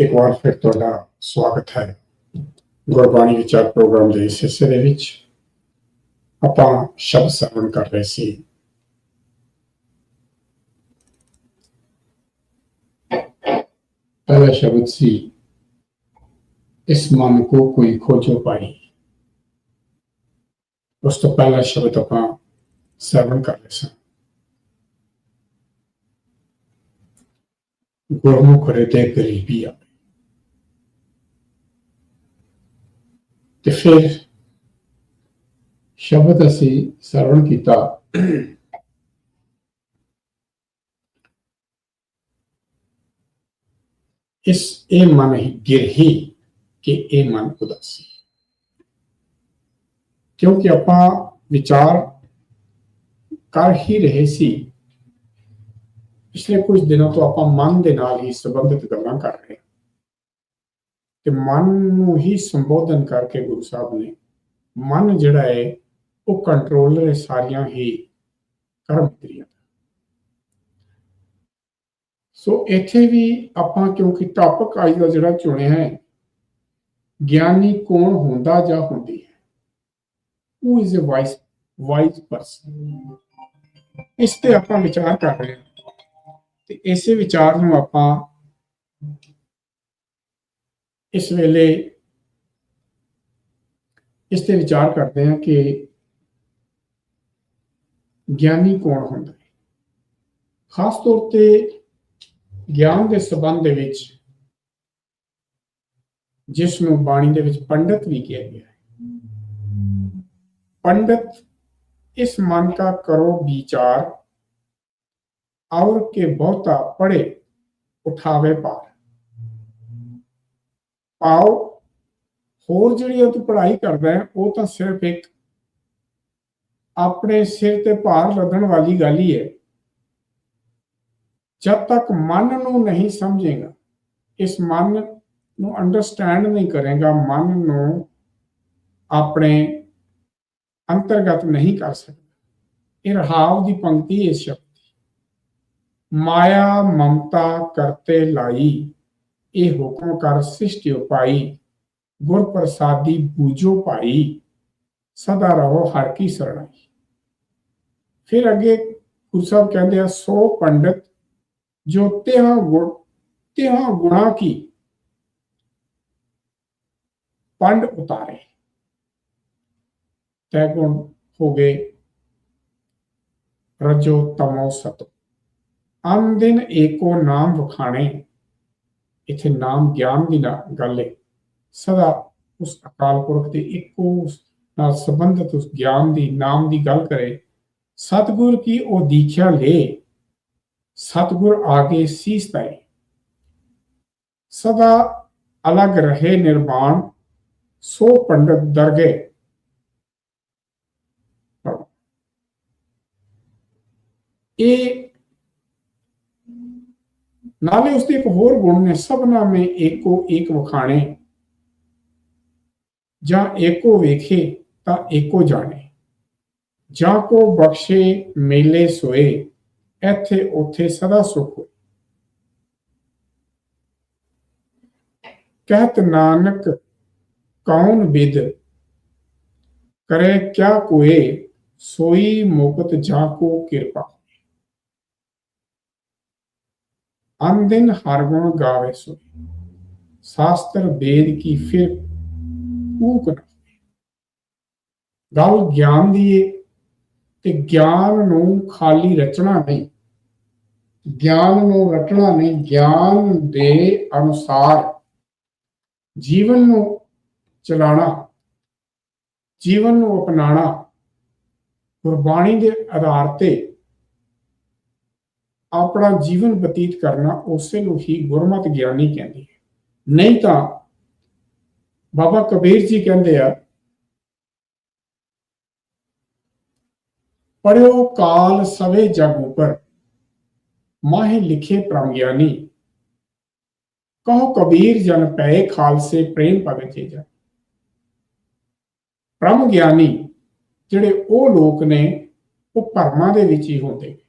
ਇੱਕ ਵਾਰ ਫਿਰ ਤੁਹਾਡਾ ਸਵਾਗਤ ਹੈ ਗੁਰਬਾਣੀ ਵਿਚਾਰ ਪ੍ਰੋਗਰਾਮ ਦੇ ਇਸ ਹਿੱਸੇ ਦੇ ਵਿੱਚ ਆਪਾਂ ਸ਼ਬਦ ਸਰਵਣ ਕਰ ਰਹੇ ਸੀ ਪਹਿਲਾ ਸ਼ਬਦ ਸੀ ਇਸ ਮਨ ਕੋ ਕੋਈ ਖੋਜੋ ਪਾਈ ਉਸ ਤੋਂ ਪਹਿਲਾ ਸ਼ਬਦ ਆਪਾਂ ਸਰਵਣ ਕਰ ਰਹੇ ਸਾਂ ਗੁਰਮੁਖ ਹਿਰਦੇ ਗਰੀਬੀ ਆ ਤੇ ਫਿਰ ਸ਼ਬਦ ਅਸੀਂ ਸਰਵਣ ਕੀਤਾ। ਇਸ ਇਹ ਮਨ ਹੀ ਗਿਰਹੀ ਕਿ ਇਹ ਮਨ ਉਦਾਸੀ ਕਿਉਂਕਿ ਆਪਾਂ ਵਿਚਾਰ ਕਰ ਹੀ ਰਹੇ ਸੀ। ਪਿਛਲੇ ਕੁਝ ਦਿਨਾਂ ਤੋਂ ਆਪਾਂ ਮਨ ਦੇ ਨਾਲ ਹੀ ਸੰਬੰਧਿਤ ਗੱਲਾਂ ਕਰ ਰਹੇ ਹਾਂ। ਤੇ ਮਨ ਨੂੰ ਹੀ ਸੰਬੋਧਨ ਕਰਕੇ ਗੁਰੂ ਸਾਹਿਬ ਨੇ ਮਨ ਜਿਹੜਾ ਹੈ, ਉਹ ਕੰਟਰੋਲਰ ਹੈ ਸਾਰੀਆਂ ਹੀ ਕਰਮ ਕਿਰਿਆ। ਸੋ ਇੱਥੇ ਵੀ ਆਪਾਂ ਕਿਉਂਕਿ ਟਾਪਿਕ ਅੱਜ ਦਾ ਜਿਹੜਾ ਚੁਣਿਆ ਹੈ, ਗਿਆਨੀ ਕੌਣ ਹੁੰਦਾ ਜਾਂ ਹੁੰਦੀ ਹੈ? Who is a wise wise person? ਇਸ ਤੇ ਆਪਾਂ ਵਿਚਾਰ ਕਰ ਰਹੇ ਹਾਂ। ਤੇ ਇਸੇ ਵਿਚਾਰ ਨੂੰ ਆਪਾਂ ਇਸ ਵੇਲੇ ਇਸ ਤੇ ਵਿਚਾਰ ਕਰਦੇ ਹਾਂ ਕਿ ਗਿਆਨੀ ਕੌਣ ਹੁੰਦਾ ਹੈ? ਖਾਸ ਤੌਰ ਤੇ ਗਿਆਨ ਦੇ ਸਬੰਧ ਦੇ ਵਿੱਚ ਜਿਸ ਨੂੰ ਬਾਣੀ ਦੇ ਵਿੱਚ ਪੰਡਤ ਵੀ ਕਿਹਾ ਗਿਆ ਹੈ। ਪੰਡਤ ਇਸ ਮਨ ਦਾ ਕਰੋ ਵਿਚਾਰ ਔਰ ਕੇ ਬਹੁਤਾ ਪੜੇ ਉਠਾਵੇ ਪਾਰ। ਪਾਓ। ਹੋਰ ਜਿਹੜੀ ਉਹ ਪੜ੍ਹਾਈ ਕਰਦਾ ਹੈ, ਉਹ ਤਾਂ ਸਿਰਫ ਇੱਕ ਆਪਣੇ ਸਿਰ ਤੇ ਭਾਰ ਲੱਦਣ ਵਾਲੀ ਗੱਲ ਹੀ ਹੈ। ਜਦ ਤੱਕ ਮਨ ਨੂੰ ਨਹੀਂ ਸਮਝੇਗਾ, ਇਸ ਮਨ ਨੂੰ ਅੰਡਰਸਟੈਂਡ ਨਹੀਂ ਕਰੇਗਾ, ਮਨ ਨੂੰ ਆਪਣੇ ਅੰਤਰਗਤ ਨਹੀਂ ਕਰ ਸਕਦਾ। ਇਹ ਰਹਾਵ ਦੀ ਪੰਕਤੀ ਇਸ ਸ਼ਬਦ ਦੀ। ਮਾਇਆ ਮਮਤਾ ਕਰਤੇ ਲਾਈ। ਇਹ ਹੁਕਮ ਕਰ ਸ੍ਰਿਸ਼ਟਿ ਉਪਾਈ ਗੁਰ ਪ੍ਰਸਾਦੀ ਬੂਝੋ ਭਾਈ, ਸਦਾ ਰਹੋ ਹਰ ਕੀ ਸਰਣਾਈ। ਫਿਰ ਅੱਗੇ ਗੁਰੂ ਸਾਹਿਬ ਕਹਿੰਦੇ ਆ, ਸੋ ਪੰਡਤ, ਜੋ ਤਿਹਾਂ ਗੁਣ, ਤਿਹਾਂ ਗੁਣਾ ਕੀ? ਪੰਡ ਉਤਾਰੇ। ਤੈ ਗੁਣ ਹੋ ਗਏ, ਰਜੋ ਤਮੋ ਸਤੋ। ਅਨ ਦਿਨ ਏਕੋ ਨਾਮ ਵਖਾਣੇ ਇਥੇ ਨਾਮ ਗਿਆਨ ਦੀ ਗੱਲ ਹੈ। ਸਦਾ ਉਸ ਅਕਾਲ ਪੁਰਖ ਦੇ ਇੱਕੋ ਨਾਲ ਸੰਬੰਧਿਤ ਉਸ ਗਿਆਨ ਦੀ, ਨਾਮ ਦੀ ਗੱਲ ਕਰੇ। ਸਤਗੁਰ ਕੀ ਉਹ ਦੀਖਿਆ ਲੈ? ਸਤਗੁਰ ਆਗੇ ਸੀਸ ਪਏ। ਸਦਾ ਅਲਗ ਰਹੇ ਨਿਰਵਾਣ ਸੋ ਪੰਡਤ ਦਰਗੇ। ਇਹ ਨਾਲੇ ਉਸਦੇ ਇੱਕ ਹੋਰ ਗੁਣ ਨੇ ਸਭਨਾ ਮੇ ਏਕੋ ਏਕ ਵਖਾਣੇ। ਜਾਂ ਏਕੋ ਵੇਖੇ ਤਾਂ ਏਕੋ ਜਾਣੇ। ਜਾਂ ਕੋ ਬਖਸ਼ੇ ਮੇਲੇ ਸੋਏ ਇੱਥੇ ਉੱਥੇ ਸਦਾ ਸੁਖ ਹੋਏ। ਕਹਿਤ ਨਾਨਕ ਕੌਣ ਵਿਦ ਕਰੇ ਕਿਆ ਕੋਏ, ਸੋਈ ਮੁਕਤ ਜਾ ਕੋ ਕਿਰਪਾ ਅਨ ਦਿਨ ਹਰ ਗੁਣ ਗਾਵੇ ਸੋ। ਸ਼ਾਸਤਰ ਵੇਦ ਕੀ ਫਿਰ ਕੂਕ ਨਾ ਗੱਲ ਗਿਆਨ ਦੀ ਏ ਤੇ ਗਿਆਨ ਨੂੰ ਖਾਲੀ ਰਚਣਾ ਨਹੀਂ। ਗਿਆਨ ਨੂੰ ਰਟਣਾ ਨਹੀਂ, ਗਿਆਨ ਦੇ ਅਨੁਸਾਰ ਜੀਵਨ ਨੂੰ ਚਲਾਣਾ, ਜੀਵਨ ਨੂੰ ਅਪਣਾਣਾ, ਗੁਰਬਾਣੀ ਦੇ ਆਧਾਰ ਤੇ ਆਪਣਾ ਜੀਵਨ ਬਤੀਤ ਕਰਨਾ ਉਸੇ ਨੂੰ ਹੀ ਗੁਰਮਤ ਗਿਆਨੀ ਕਹਿੰਦੀ ਹੈ। ਨਹੀਂ ਤਾਂ ਬਾਬਾ ਕਬੀਰ ਜੀ ਕਹਿੰਦੇ ਆ ਪੜਿਓ ਕਾਲ ਸਵੇ ਜਗ ਉਪਰ, ਮਾਹੇ ਲਿਖੇ ਪ੍ਰਮ ਗਿਆਨੀ। ਕਹੋ ਕਬੀਰ ਜਨ ਪਏ ਖਾਲਸੇ ਪ੍ਰੇਮ ਭਗਤ ਜੀ ਜਾ ਪ੍ਰਮ ਗਿਆਨੀ, ਜਿਹੜੇ ਉਹ ਲੋਕ ਨੇ, ਉਹ ਭਰਮਾਂ ਦੇ ਵਿੱਚ ਹੀ ਹੁੰਦੇ।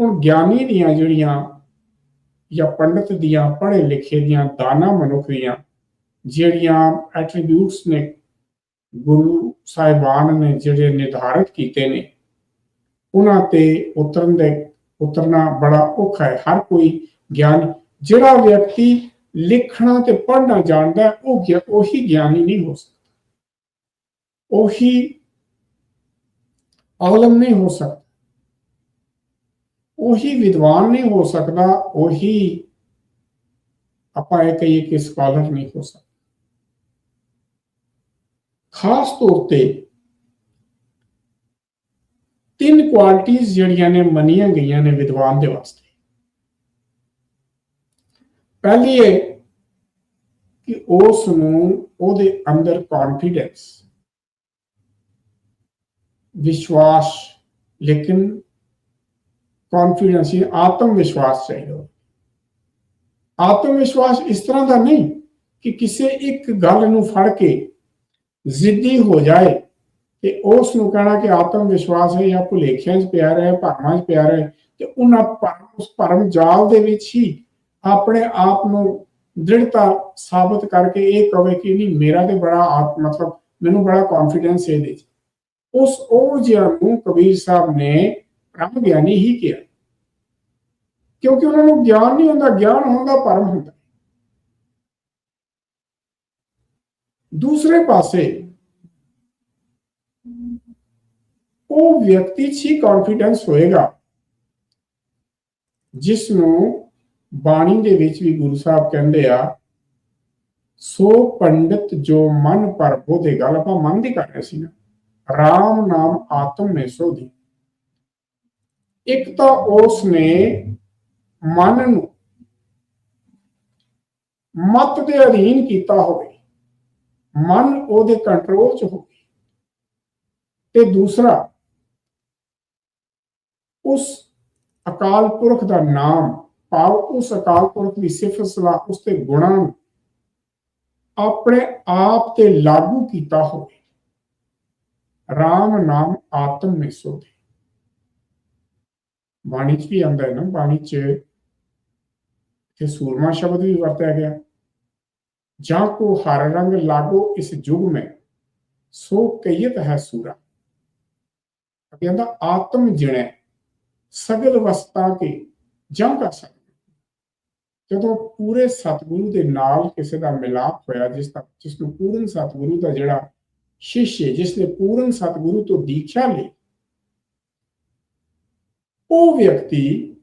ਹੁਣ ਗਿਆਨੀ ਦੀਆਂ ਜਿਹੜੀਆਂ ਜਾਂ ਪੰਡਤ ਦੀਆਂ ਪੜ੍ਹੇ ਲਿਖੇ ਦੀਆਂ ਦਾਨਾ ਮਨੁੱਖ ਦੀਆਂ, ਜਿਹੜੀਆਂ ਐਟਰੀਬਿਊਟਸ ਨੇ ਗੁਰੂ ਸਾਹਿਬਾਨ ਨੇ ਜਿਹੜੇ ਨਿਰਧਾਰਿਤ ਕੀਤੇ ਨੇ, ਉਹਨਾਂ ਤੇ ਉਤਰਨ ਦੇ ਉਤਰਨਾ ਬੜਾ ਔਖਾ ਹੈ। ਹਰ ਕੋਈ ਗਿਆਨ, ਜਿਹੜਾ ਵਿਅਕਤੀ ਲਿਖਣਾ ਤੇ ਪੜ੍ਹਨਾ ਜਾਣਦਾ ਉਹ ਗਿ- ਉਹੀ ਗਿਆਨੀ ਨਹੀਂ ਹੋ ਸਕਦਾ। ਉਹੀ ਔਲਮ ਨਹੀਂ ਹੋ ਸਕਦਾ। ਉਹੀ ਵਿਦਵਾਨ ਨਹੀਂ ਹੋ ਸਕਦਾ, ਉਹੀ ਆਪਾਂ ਇਹ ਕਹੀਏ ਕਿ ਸਕਾਲਰ ਨਹੀਂ ਹੋ ਸਕਦਾ। ਖਾਸ ਤੌਰ ਤੇ ਤਿੰਨ ਕੁਆਲਿਟੀਆਂ ਜਿਹੜੀਆਂ ਨੇ ਮੰਨੀਆਂ ਗਈਆਂ ਨੇ ਵਿਦਵਾਨ ਦੇ ਵਾਸਤੇ। ਪਹਿਲੀ ਹੈ ਕਿ ਉਸ ਨੂੰ ਉਹਦੇ ਅੰਦਰ ਕੌਨਫੀਡੈਂਸ ਵਿਸ਼ਵਾਸ, ਲੇਕਿਨ ਕੌਨਫੀਡੈਂਸ ਹੀ ਆਤਮ ਵਿਸ਼ਵਾਸ ਚਾਹੀਦਾ। ਆਤਮ ਵਿਸ਼ਵਾਸ ਇਸ ਤਰ੍ਹਾਂ ਦਾ ਨਹੀਂ ਕਿ ਕਿਸੇ ਇੱਕ ਗੱਲ ਨੂੰ ਫੜ ਕੇ ਜ਼ਿੱਦੀ ਹੋ ਜਾਏ ਤੇ ਉਸ ਨੂੰ ਕਹਿਣਾ ਕਿ ਆਤਮ ਵਿਸ਼ਵਾਸ ਹੈ, ਜਾਂ ਭੁਲੇਖਿਆਂ 'ਚ ਪਿਆ ਰਹੇ ਭਰਮਾਂ 'ਚ ਪਿਆ ਰਹੇ ਤੇ ਉਹਨਾਂ ਭਰਮ ਉਸ ਭਰਮ ਜਾਲ ਦੇ ਵਿੱਚ ਹੀ ਆਪਣੇ ਆਪ ਨੂੰ ਦ੍ਰਿੜਤਾ ਸਾਬਤ ਕਰਕੇ ਇਹ ਕਹੇ ਕਿ ਨਹੀਂ, ਮੇਰਾ ਤੇ ਬੜਾ ਆਤ ਮਤਲਬ ਮੈਨੂੰ ਬੜਾ ਕੌਨਫੀਡੈਂਸ ਹੈ ਇਹਦੇ 'ਚ। ਉਸ ਉਹ ਜਿਹਾ ਨੂੰ ਕਬੀਰ ਸਾਹਿਬ ਨੇ ਬ੍ਰਹਮ ਗਿਆਨੀ ਹੀ ਕਿਹਾ। ਕਿਉਂਕਿ ਉਹਨਾਂ ਨੂੰ ਗਿਆਨ ਨਹੀਂ ਹੁੰਦਾ, ਗਿਆਨ ਹੁੰਦਾ, ਪਰਮ ਹੁੰਦਾ। ਦੂਸਰੇ ਪਾਸੇ, ਉਹ ਵਿਅਕਤੀ 'ਚ ਹੀ ਕੌਨਫੀਡੈਂਸ ਹੋਏਗਾ, ਜਿਸ ਨੂੰ ਬਾਣੀ ਦੇ ਵਿੱਚ ਵੀ ਗੁਰੂ ਸਾਹਿਬ ਕਹਿੰਦੇ ਆ, ਸੋ ਪੰਡਿਤ ਜੋ ਮਨ ਪਰ ਬੋਧੇ, ਗੱਲ ਆਪਾਂ ਮਨ ਦੀ ਕਰ ਰਹੇ ਸੀ ਨਾ RAM ਨਾਮ ਆਤਮ ਨੇ ਸੋਧੀ। ਇੱਕ ਤਾਂ ਉਸ ਨੇ ਮਨ ਨੂੰ ਮਤ ਦੇ ਅਧੀਨ ਕੀਤਾ ਹੋਵੇ, ਮਨ ਉਹਦੇ ਕੰਟਰੋਲ 'ਚ ਹੋਵੇ। ਤੇ ਦੂਸਰਾ, ਉਸ ਅਕਾਲ ਪੁਰਖ ਦਾ ਨਾਮ, ਭਾਵ ਉਸ ਅਕਾਲ ਪੁਰਖ ਦੀ ਸਿਫਤ ਸਲਾਹ, ਉਸ ਤੇ ਗੁਣਾਂ ਨੂੰ ਆਪਣੇ ਆਪ ਤੇ ਲਾਗੂ ਕੀਤਾ ਹੋਵੇ। RAM ਨਾਮ ਆਤਮ ਨੇ ਸੋਧੇ ਬਾਣੀ ਚ ਵੀ ਆਉਂਦਾ ਹੈ ਨਾ ਬਾਣੀ ਚ ਤੇ ਸੂਰਮਾ ਸ਼ਬਦ ਵੀ ਵਰਤਿਆ ਗਿਆ। ਜਾਂ ਕੋ ਹਰ ਰੰਗ ਲਾਗੋ ਇਸ ਯੁਗ ਮੈਂ, ਸੋ ਕਈਤ ਹੈ ਸੂਰਾ। ਕਹਿੰਦਾ, ਆਤਮ ਜਿਣੈ, ਸਗਲ ਵਸਤਾ ਕੇ ਜਾਂ ਕਰ ਸਕਦਾ ਜਦੋਂ ਪੂਰੇ ਸਤਿਗੁਰੂ ਦੇ ਨਾਲ ਕਿਸੇ ਦਾ ਮਿਲਾਪ ਹੋਇਆ, ਜਿਸ ਦਾ, ਜਿਸ ਨੂੰ ਪੂਰਨ ਸਤਿਗੁਰੂ ਦਾ ਜਿਹੜਾ ਸ਼ਿਸ਼ ਹੈ, ਜਿਸ ਨੇ ਪੂਰਨ ਸਤਿਗੁਰੂ ਤੋਂ ਦੀਖਿਆ ਲਈ ਉਹ ਵਿਅਕਤੀ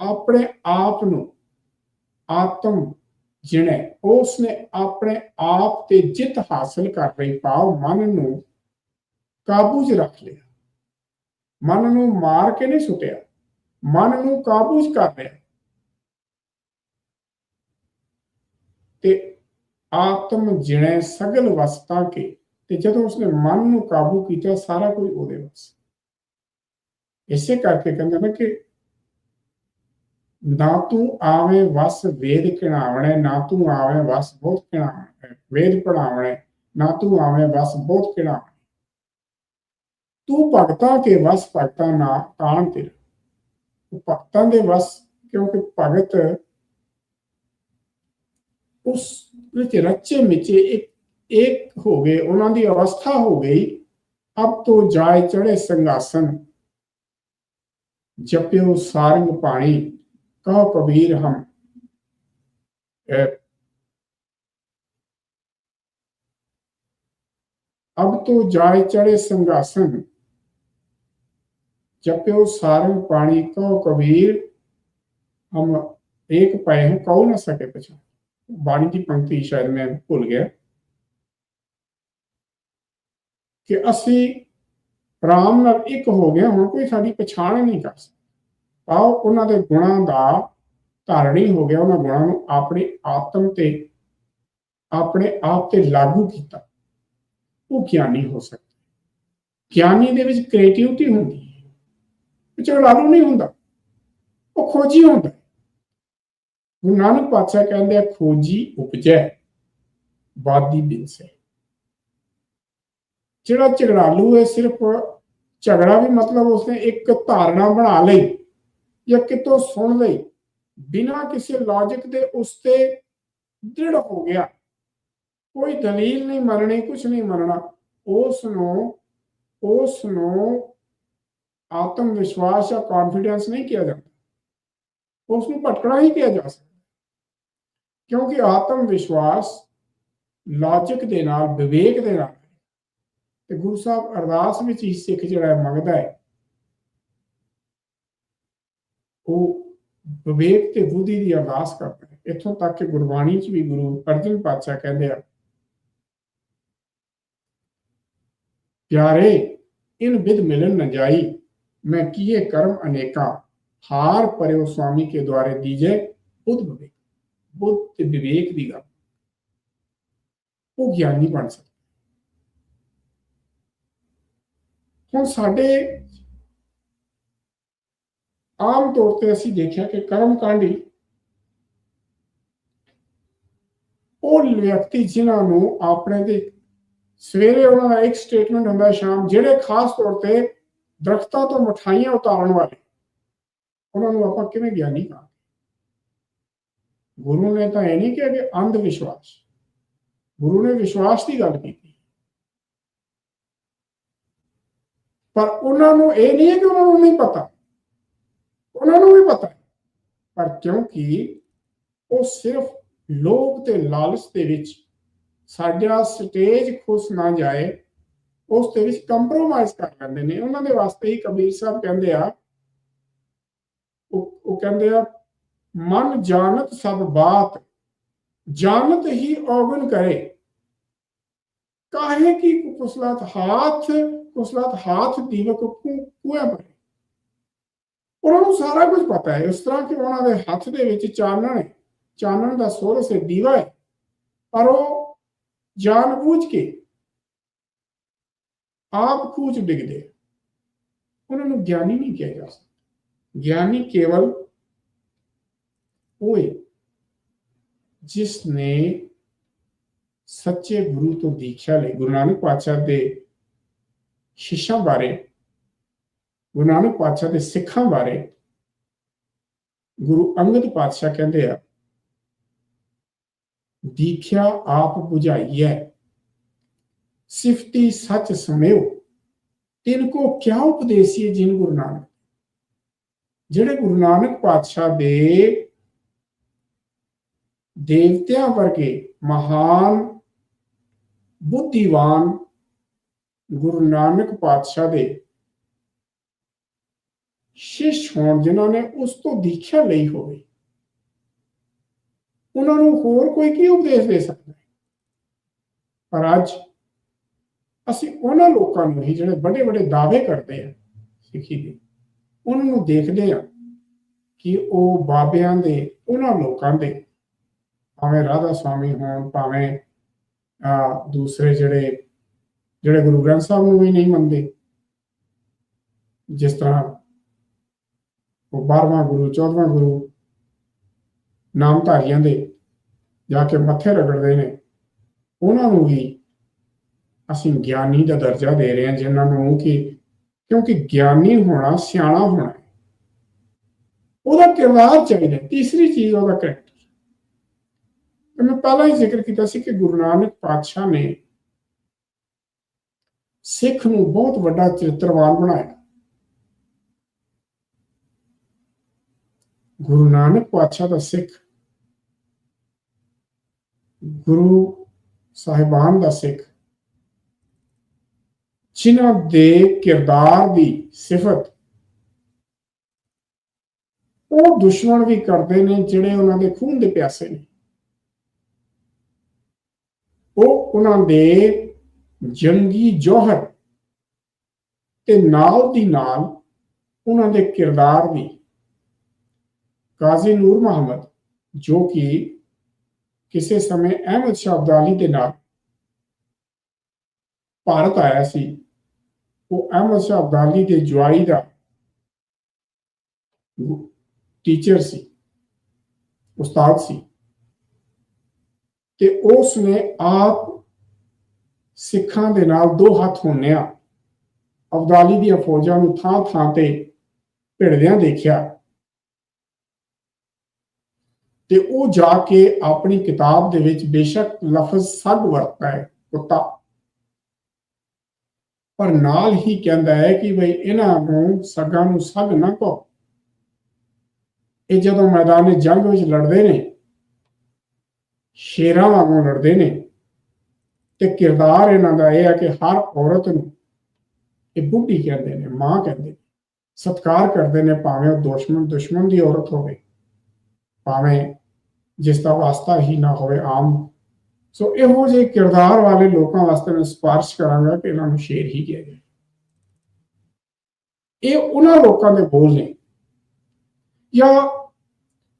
ਆਪਣੇ ਆਪ ਨੂੰ ਆਤਮ ਜਿਣੇ ਉਸ ਨੇ ਆਪਣੇ ਆਪ ਤੇ ਜਿੱਤ ਹਾਸਲ ਕਰ ਰਹੀ ਪਾਉ ਮਨ ਨੂੰ ਕਾਬੂ 'ਚ ਰੱਖ ਲਿਆ। ਮਨ ਨੂੰ ਮਾਰ ਕੇ ਨਹੀਂ ਸੁੱਟਿਆ। ਮਨ ਨੂੰ ਕਾਬੂ 'ਚ ਕਰ ਲਿਆ। ਤੇ ਆਤਮ ਜਿਣੇ ਸਗਲ ਵਸਤਾ ਕੇ ਤੇ ਜਦੋਂ ਉਸਨੇ ਮਨ ਨੂੰ ਕਾਬੂ ਕੀਤਾ, ਸਾਰਾ ਕੁਝ ਉਹਦੇ ਵੱਸ। ਇਸੇ ਕਰਕੇ ਕਹਿੰਦੇ ਨੇ ਕਿ ਨਾ ਤੂੰ ਆਵੇਂ ਵਸ ਵੇਦ ਕਿਣਾਵਣੇ ਨਾ ਤੂੰ ਆਵੇਂ ਵਸ ਬਹੁਤ ਕਿਣਾਵਣੇ ਵੇਦ ਪੜਾਵਣੇ ਨਾ ਤੂੰ ਆਵੇਂ ਵਸ ਬਹੁਤ ਕਿਣਾਵਣੇ ਤੂੰ ਭਗਤਾਂ ਕੇ ਵਸ ਭਗਤਾਂ ਨਾ ਤਾਂ ਤੇ ਭਗਤਾਂ ਦੇ ਵਸ ਕਿਉਂਕਿ ਭਗਤ ਉਸ ਵਿੱਚ ਰਚੇ ਮਿਚੇ ਇੱਕ एक हो गए उन्होंने अवस्था हो गई अब तो जाय चढ़े संघासन जप्यो सारंग पाणी कहो कबीर हम अब तो जाय चढ़े संघासन जप्यो सारंग पाणी कहो कबीर हम एक पाए हैं कहो ना सके पछा बाणी की पंक्ति शायद मैं भूल गया ਕਿ ਅਸੀਂ ਰਾਮ ਨਾਲ ਇੱਕ ਹੋ ਗਏ ਹੁਣ ਕੋਈ ਸਾਡੀ ਪਛਾਣ ਨਹੀਂ ਕਰ ਸਕਦਾ। ਆਓ, ਉਹਨਾਂ ਦੇ ਗੁਣਾਂ ਦਾ ਧਾਰਣੀ ਹੋ ਗਿਆ, ਉਹਨਾਂ ਗੁਣਾਂ ਨੂੰ ਆਪਣੇ ਆਤਮ ਤੇ, ਆਪਣੇ ਆਪ ਤੇ ਲਾਗੂ ਕੀਤਾ। ਉਹ ਗਿਆਨੀ ਹੋ ਸਕਦਾ। ਗਿਆਨੀ ਦੇ ਵਿੱਚ ਕ੍ਰੀਏਟੀਵਿਟੀ ਹੁੰਦੀ ਹੈ। ਉਹ ਝਗੜਾਲੂ ਨਹੀਂ ਹੁੰਦਾ। ਉਹ ਖੋਜੀ ਹੁੰਦਾ। ਗੁਰੂ ਨਾਨਕ ਪਾਤਸ਼ਾਹ ਕਹਿੰਦੇ ਆ, ਖੋਜੀ ਉਪਜੈ ਬਾਦੀ ਬਿਨਸੇ। ਜਿਹੜਾ ਝਗੜਾਲੂ ਹੈ ਸਿਰਫ ਝਗੜਾ ਵੀ ਮਤਲਬ ਉਸਨੇ ਇੱਕ ਧਾਰਨਾ ਬਣਾ ਲਈ ਜਾਂ ਕਿਤੋਂ ਸੁਣ ਲਈ, ਬਿਨਾਂ ਕਿਸੇ ਲੌਜੀਕ ਦੇ ਉਸ ਤੇ ਦ੍ਰਿੜ ਹੋ ਗਿਆ। ਕੋਈ ਦਲੀਲ ਨਹੀਂ ਮੰਨਣੀ ਕੁਝ ਨਹੀਂ ਮੰਨਣਾ। ਉਸ ਨੂੰ ਉਸ ਨੂੰ ਆਤਮ ਵਿਸ਼ਵਾਸ ਜਾਂ ਕੌਨਫੀਡੈਂਸ ਨਹੀਂ ਕਿਹਾ ਜਾਂਦਾ। ਉਸ ਨੂੰ ਭਟਕਣਾ ਹੀ ਕਿਹਾ ਜਾ ਸਕਦਾ। ਕਿਉਂਕਿ ਆਤਮ ਵਿਸ਼ਵਾਸ ਲੌਜੀਕ ਦੇ ਨਾਲ, ਵਿਵੇਕ ਦੇ ਨਾਲ ਤੇ ਗੁਰੂ ਸਾਹਿਬ ਅਰਦਾਸ ਵਿੱਚ ਹੀ ਸਿੱਖ ਜਿਹੜਾ ਮੰਗਦਾ ਹੈ। ਉਹ ਵਿਵੇਕ ਤੇ ਬੁੱਧੀ ਦੀ ਅਰਦਾਸ ਕਰਦਾ ਹੈ। ਇੱਥੋਂ ਤੱਕ ਕਿ ਗੁਰਬਾਣੀ 'ਚ ਵੀ ਗੁਰੂ ਅਰਜਨ ਪਾਤਸ਼ਾਹ ਕਹਿੰਦੇ ਆ, ਪਿਆਰੇ, ਇਨ ਵਿਦ ਮਿਲਨ ਨ ਜਾਈ, ਮੈਂ ਕੀਏ ਕਰਮ ਅਨੇਕਾ, ਹਾਰ ਪਰਿਓ ਸੁਆਮੀ ਕੇ ਦੁਆਰੇ ਦੀਜੇ, ਬੁੱਧ ਵਿਵੇਕ, ਬੁੱਧ ਤੇ ਵਿਵੇਕ ਦੀ ਗੱਲ। ਉਹ ਗਿਆਨੀ ਬਣ ਸਕਦਾ ਹੁਣ ਸਾਡੇ ਆਮ ਤੌਰ ਤੇ ਅਸੀਂ ਦੇਖਿਆ ਕਿ ਕਰਮ ਕਾਂਡੀ ਉਹ ਵਿਅਕਤੀ ਜਿਨ੍ਹਾਂ ਨੂੰ ਆਪਣੇ ਦੇ ਸਵੇਰੇ ਉਹਨਾਂ ਦਾ ਇੱਕ ਸਟੇਟਮੈਂਟ ਹੁੰਦਾ ਸ਼ਾਮ, ਜਿਹੜੇ ਖਾਸ ਤੌਰ ਤੇ ਦਰਖਤਾਂ ਤੋਂ ਮਠਾਈਆਂ ਉਤਾਰਨ ਵਾਲੇ, ਉਹਨਾਂ ਨੂੰ ਆਪਾਂ ਕਿਵੇਂ ਗਿਆਨੀ ਕਹਾਂਗੇ? ਗੁਰੂ ਨੇ ਤਾਂ ਇਹ ਨਹੀਂ ਕਿਹਾ ਕਿ ਅੰਧ ਵਿਸ਼ਵਾਸ। ਗੁਰੂ ਨੇ ਵਿਸ਼ਵਾਸ ਦੀ ਗੱਲ ਕੀਤੀ। ਪਰ ਉਹਨਾਂ ਨੂੰ ਇਹ ਨਹੀਂ ਕਿ ਉਹਨਾਂ ਨੂੰ ਨਹੀਂ ਪਤਾ। ਉਹਨਾਂ ਨੂੰ ਵੀ ਪਤਾ ਪਰ ਕਿਉਂਕਿ ਉਹ ਸਿਰਫ ਲੋਭ ਤੇ ਲਾਲਚ ਦੇ ਵਿੱਚ ਸਾਡਾ ਸਟੇਜ ਖੁਸ਼ ਨਾ ਜਾਏ, ਉਸ ਦੇ ਵਿੱਚ ਕੰਪਰੋਮਾਈਜ਼ ਕਰ ਲੈਂਦੇ ਨੇ। ਉਹਨਾਂ ਦੇ ਵਾਸਤੇ ਹੀ ਕਬੀਰ ਸਾਹਿਬ ਕਹਿੰਦੇ ਆ, ਉਹ ਕਹਿੰਦੇ ਆ, ਮਨ ਜਾਣਤ ਸਭ ਬਾਤ, ਜਾਣਤ ਹੀ ਔਗਣ ਕਰੇ। ਕਾਹੇ ਕੀ ਕੁਪਸਲਤ ਹਾਥ ਕੁਸਲਤ ਹਾਥ ਦੀਵਕ ਕੁਆ ਪਰ ਉਹਨਾਂ ਨੂੰ ਸਾਰਾ ਕੁਝ ਪਤਾ ਹੈ। ਉਸ ਤਰ੍ਹਾਂ ਕਿ ਉਹਨਾਂ ਦੇ ਹੱਥ ਦੇ ਵਿੱਚ ਚਾਨਣ ਹੈ। ਚਾਨਣ ਦਾ ਸੋਰਸ ਹੈ ਦੀਵਾ ਹੈ। ਪਰ ਉਹ ਜਾਣਬੁੱਝ ਕੇ ਆਪ ਖੂਚ ਡਿੱਗਦੇ ਉਹਨਾਂ ਨੂੰ ਗਿਆਨੀ ਨਹੀਂ ਕਿਹਾ ਜਾ ਸਕਦਾ। ਗਿਆਨੀ ਕੇਵਲ ਉਹ ਜਿਸ ਨੇ ਸੱਚੇ ਗੁਰੂ ਤੋਂ ਦੀਖਿਆ ਲਈ ਗੁਰੂ ਨਾਨਕ ਪਾਤਸ਼ਾਹ ਦੇ ਸ਼ਿਸ਼ਾਂ ਬਾਰੇ, ਗੁਰੂ ਨਾਨਕ ਪਾਤਸ਼ਾਹ ਦੇ ਸਿੱਖਾਂ ਬਾਰੇ ਗੁਰੂ ਅੰਗਦ ਪਾਤਸ਼ਾਹ ਕਹਿੰਦੇ ਆ, ਦੀਖਿਆ ਆਪ 부ਝਾਈਐ ਸਿਫਤੀ ਸੱਚ ਸਮਿਓ ਤਿਨ ਕੋ ਕਿਆ ਉਪਦੇਸੀਏ ਜਿਨ ਗੁਰੂ ਨਾਨਕ? ਜਿਹੜੇ ਗੁਰੂ ਨਾਨਕ ਪਾਤਸ਼ਾਹ ਦੇ ਦੇਵਤਿਆਂ ਵਰਗੇ ਮਹਾਨ, ਬੁੱਧੀਵਾਨ ਗੁਰੂ ਨਾਨਕ ਪਾਤਸ਼ਾਹ ਦੇ ਸ਼ਿਸ਼ ਹੋਣ ਜਿਨ੍ਹਾਂ ਨੇ ਉਸ ਤੋਂ ਦੀਖਿਆ ਲਈ ਹੋਵੇ। ਉਹਨਾਂ ਨੂੰ ਹੋਰ ਕੋਈ ਕੀ ਉਪਦੇਸ਼ ਦੇ ਸਕਦਾ ਹੈ? ਪਰ ਅੱਜ ਅਸੀਂ ਉਹਨਾਂ ਲੋਕਾਂ ਨੂੰ ਹੀ ਜਿਹੜੇ ਵੱਡੇ ਵੱਡੇ ਦਾਅਵੇ ਕਰਦੇ ਆ ਸਿੱਖੀ ਦੇ ਉਹਨਾਂ ਨੂੰ ਦੇਖਦੇ ਆ ਕਿ ਉਹ ਬਾਬਿਆਂ ਦੇ ਉਹਨਾਂ ਲੋਕਾਂ ਦੇ ਭਾਵੇਂ ਰਾਧਾ ਸਵਾਮੀ ਹੋਣ ਭਾਵੇਂ ਅਹ, ਦੂਸਰੇ ਜਿਹੜੇ ਜਿਹੜੇ ਗੁਰੂ ਗ੍ਰੰਥ ਸਾਹਿਬ ਨੂੰ ਵੀ ਨਹੀਂ ਮੰਨਦੇ, ਜਿਸ ਤਰ੍ਹਾਂ ਉਹ 12ਵਾਂ ਗੁਰੂ 14ਵਾਂ ਗੁਰੂ ਨਾਮਧਾਰੀਆਂ ਦੇ ਜਾ ਕੇ ਮੱਥੇ ਰਗੜਦੇ ਨੇ, ਉਹਨਾਂ ਨੂੰ ਵੀ ਅਸੀਂ ਗਿਆਨੀ ਦਾ ਦਰਜਾ ਦੇ ਰਹੇ ਹਾਂ, ਜਿਨ੍ਹਾਂ ਨੂੰ ਕਿ ਕਿਉਂਕਿ ਗਿਆਨੀ ਹੋਣਾ ਸਿਆਣਾ ਹੋਣਾ ਉਹਦਾ ਕਿਰਦਾਰ ਚਾਹੀਦਾ ਤੀਸਰੀ ਚੀਜ਼ ਉਹਦਾ ਕਰੈਕਟਰ ਮੈਂ ਪਹਿਲਾਂ ਹੀ ਜ਼ਿਕਰ ਕੀਤਾ ਸੀ ਕਿ ਗੁਰੂ ਨਾਨਕ ਪਾਤਸ਼ਾਹ ਨੇ ਸਿੱਖ ਨੂੰ ਬਹੁਤ ਵੱਡਾ ਚਰਿੱਤਰਵਾਨ ਬਣਾਇਆ। ਗੁਰੂ ਨਾਨਕ ਪਾਤਸ਼ਾਹ ਦਾ ਸਿੱਖ, ਗੁਰੂ ਸਾਹਿਬਾਨ ਦਾ ਸਿੱਖ, ਜਿਨ੍ਹਾਂ ਦੇ ਕਿਰਦਾਰ ਦੀ ਸਿਫਤ ਉਹ ਦੁਸ਼ਮਣ ਵੀ ਕਰਦੇ ਨੇ ਜਿਹੜੇ ਉਹਨਾਂ ਦੇ ਖੂਨ ਦੇ ਪਿਆਸੇ ਨੇ। ਉਹ ਉਹਨਾਂ ਦੇ ਜੰਗੀ ਜੋਹਰ। ਤੇ ਨਾਲ ਦੀ ਨਾਲ ਉਹਨਾਂ ਦੇ ਕਿਰਦਾਰ ਵੀ। ਕਾਜ਼ੀ ਨੂਰ ਮੁਹੰਮਦ, ਜੋ ਕਿ ਕਿਸੇ ਸਮੇਂ ਅਹਿਮਦ ਸ਼ਾਹ ਅਬਦਾਲੀ ਦੇ ਨਾਲ ਭਾਰਤ ਆਇਆ ਸੀ, ਉਹ ਅਹਿਮਦ ਸ਼ਾਹ ਅਬਦਾਲੀ ਦੇ ਜਵਾਈ ਦਾ ਟੀਚਰ ਸੀ, ਉਸਤਾਦ ਸੀ। ਤੇ ਉਸ ਨੇ ਆਪ ਸਿੱਖਾਂ ਦੇ ਨਾਲ ਦੋ ਹੱਥ ਹੋਣਿਆ ਅਬਦਾਲੀ ਦੀਆਂ ਫੌਜਾਂ ਨੂੰ ਥਾਂ ਥਾਂ ਤੇ ਭਿੜਦਿਆਂ ਦੇਖਿਆ। ਤੇ ਉਹ ਜਾ ਕੇ ਆਪਣੀ ਕਿਤਾਬ ਦੇ ਵਿੱਚ ਬੇਸ਼ੱਕ ਲਫ਼ਜ਼ ਸੱਗ ਵਰਤਦਾ ਹੈ, ਕੁੱਤਾ। ਪਰ ਨਾਲ ਹੀ ਕਹਿੰਦਾ ਹੈ ਕਿ ਭਈ ਇਹਨਾਂ ਨੂੰ ਸੱਗਾਂ ਨੂੰ ਸੱਗ ਨਾ ਕਹੋ। ਇਹ ਜਦੋਂ ਮੈਦਾਨੇ ਜੰਗ ਵਿੱਚ ਲੜਦੇ ਨੇ, ਸ਼ੇਰਾਂ ਵਾਂਗੂ ਲੜਦੇ ਨੇ ਤੇ ਕਿਰਦਾਰ ਇਹਨਾਂ ਦਾ ਇਹ ਹੈ ਕਿ ਹਰ ਔਰਤ ਨੂੰ ਇਹ ਬੁੱਢੀ ਕਹਿੰਦੇ ਨੇ, ਮਾਂ ਕਹਿੰਦੇ ਨੇ, ਸਤਿਕਾਰ ਕਰਦੇ ਨੇ ਭਾਵੇਂ ਉਹ ਦੁਸ਼ਮਣ ਦੁਸ਼ਮਣ ਦੀ ਔਰਤ ਹੋਵੇ, ਭਾਵੇਂ ਜਿਸ ਦਾ ਵਾਸਤਾ ਹੀ ਨਾ ਹੋਵੇ ਆਮ। ਸੋ ਇਹੋ ਜਿਹੇ ਕਿਰਦਾਰ ਵਾਲੇ ਲੋਕਾਂ ਵਾਸਤੇ ਮੈਂ ਸਿਫਾਰਿਸ਼ ਕਰਾਂਗਾ ਕਿ ਇਹਨਾਂ ਨੂੰ ਸ਼ੇਰ ਹੀ ਕਿਹਾ ਜਾਏ ਇਹ ਉਹਨਾਂ ਲੋਕਾਂ ਦੇ ਬੋਲ ਨੇ। ਜਾਂ